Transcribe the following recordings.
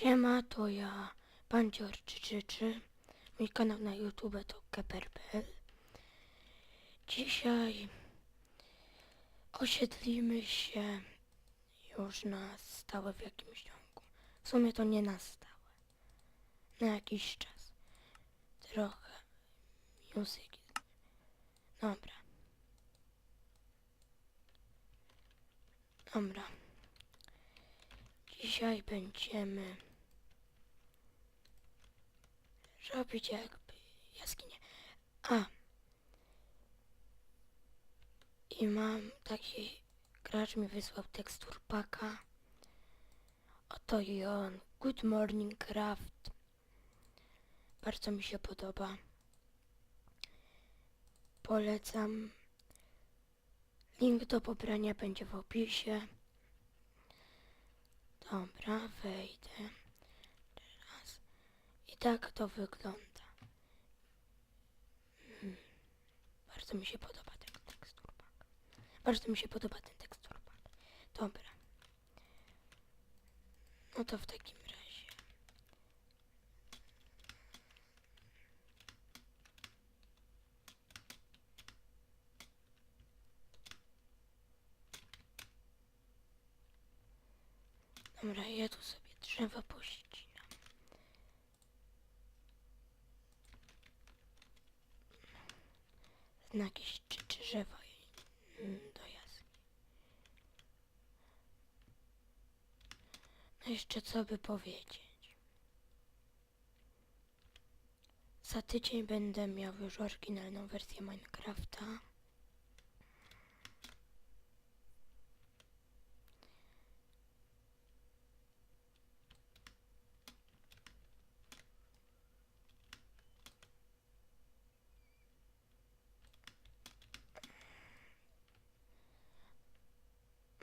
Siema, to ja, Pancior 333. Mój kanał na YouTube to keper.pl. Dzisiaj osiedlimy się już na stałe w jakimś ciągu. W sumie to nie na stałe. Na jakiś czas. Trochę muzyki. Dobra. Dobra. Dzisiaj będziemy robić jakby jaskinie. A. I mam taki gracz mi wysłał tekstur paka. Oto i on. Good morning craft. Bardzo mi się podoba. Polecam. Link do pobrania będzie w opisie. Dobra, wejdę. Tak to wygląda. Mm. Bardzo mi się podoba ten teksturpak. Bardzo mi się podoba ten teksturpak. Dobra. No to w takim razie. Dobra, ja tu sobie drzewa pościnam. Na jakieś trzy drzewa i- mm, do jaskini. No jeszcze co by powiedzieć. Za tydzień będę miał już oryginalną wersję Minecrafta.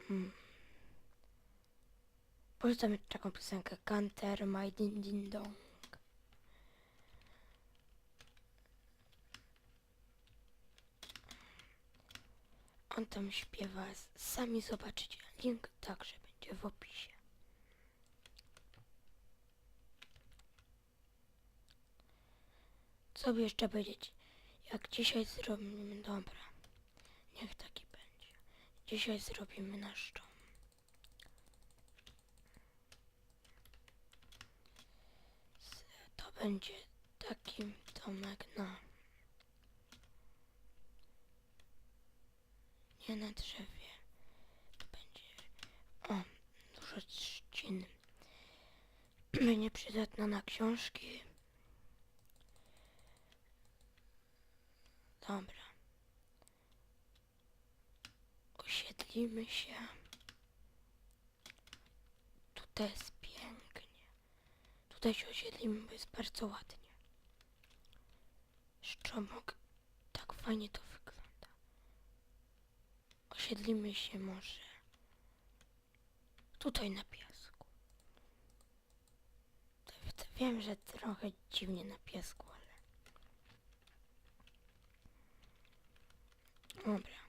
Hmm. Polecam taką piosenkę Canter, My Din Din Dong. On tam śpiewa, sami zobaczycie. Link także będzie w opisie. Co by jeszcze powiedzieć? Jak dzisiaj zrobimy... Dobra. Niech będzie. Dzisiaj zrobimy nasz dom. To będzie taki domek na... Nie na drzewie. To będzie... O, dużo trzcin. Będzie przydatna na książki. Dobra. Osiedlimy się. Tutaj jest pięknie. Tutaj się osiedlimy, bo jest bardzo ładnie. Szczomok. Tak fajnie to wygląda. Osiedlimy się może tutaj na piasku. Wiem, że trochę dziwnie na piasku, ale... Dobra.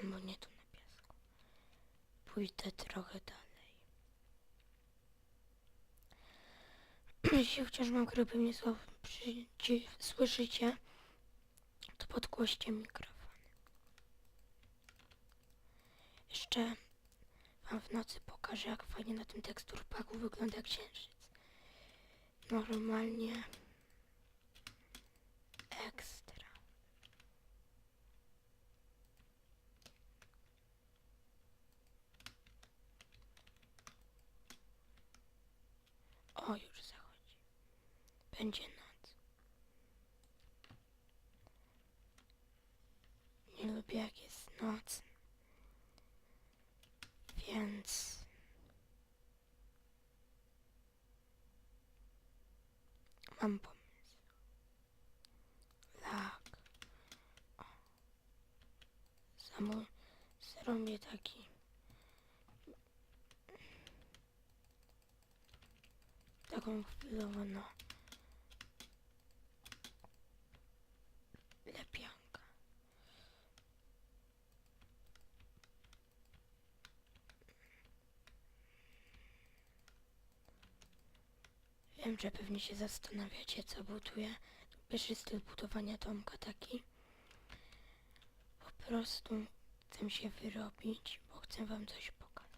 Albo nie tu na piasku. Pójdę trochę dalej. Jeśli chociaż mam grupy mnie słabo słyszycie, to podgłoście mikrofony. Jeszcze wam w nocy pokażę, jak fajnie na tym teksturpaku wygląda księżyc. Normalnie ekstra. O, już zachodzi. Będzie noc. Nie lubię jak jest noc. Więc... Mam pomysł. Lak. O. Samo zrobię taki... Taką chwilową, no. Wiem, że pewnie się zastanawiacie, co buduję. Pierwszy styl budowania domka taki. Po prostu chcę się wyrobić, bo chcę wam coś pokazać.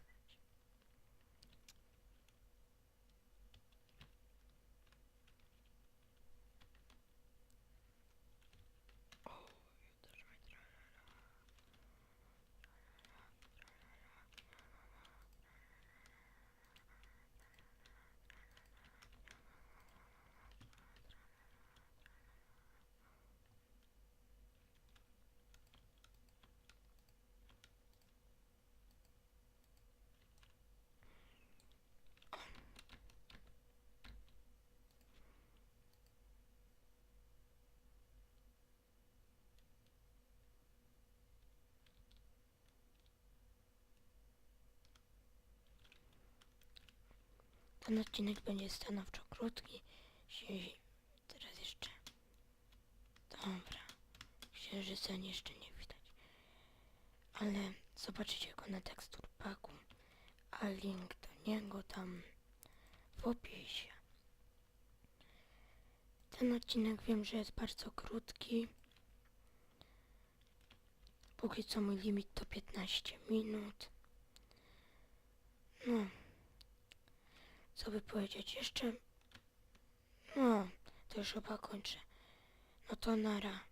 Ten odcinek będzie stanowczo krótki. Teraz jeszcze. Dobra. Księżyca jeszcze nie widać. Ale zobaczycie go na tekstur paku. A link do niego tam w opisie. Ten odcinek wiem, że jest bardzo krótki. Póki co mój limit to 15 minut. No. Co by powiedzieć jeszcze? No, to już chyba kończę. No to nara.